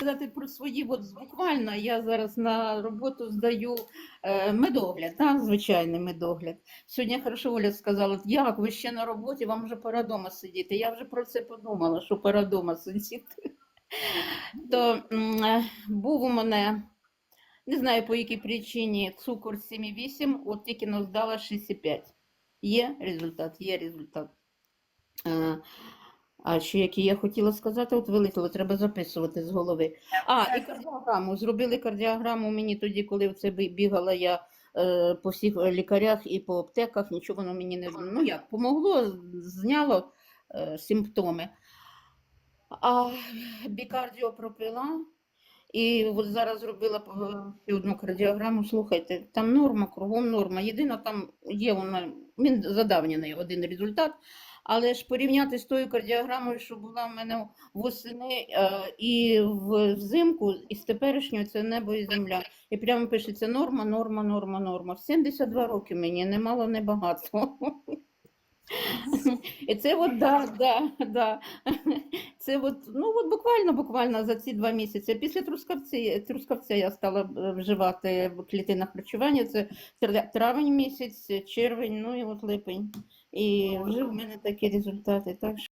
сказати про свої, от буквально я зараз на роботу здаю е, медогляд, так, звичайний медогляд. Сьогодні хорошо Оля сказала, як ви ще на роботі, вам вже пора дома сидіти. Я вже про це подумала, що пора дома сидіти. То е, був у мене, не знаю по якій причині, цукор 7,8, от тільки здала 6,5. Є результат, є результат. А ще які я хотіла сказати, от вилетіло, треба записувати з голови. А, і кардіограму. Зробили кардіограму мені тоді, коли це бігала я е, по всіх лікарях і по аптеках, нічого воно мені не ну як, помогло, зняло е, симптоми. А бікардіо пропила. І от зараз зробила е, одну кардіограму. Слухайте, там норма, кругом норма. Єдине, там є вона, він задавнений один результат, але ж порівняти з тою кардіограмою, що була в мене восени е, і взимку, і з теперішньою це небо і земля. І прямо пишеться норма, норма, норма, норма. В 72 роки мені, не мало, не багато. І це от, да, да, да. Це от, ну от буквально, буквально за ці два місяці. Після трускавці, трускавця я стала е, вживати клітинне харчування. Це тр- травень місяць, червень, ну і от липень. І вже в мене такі результати. Так що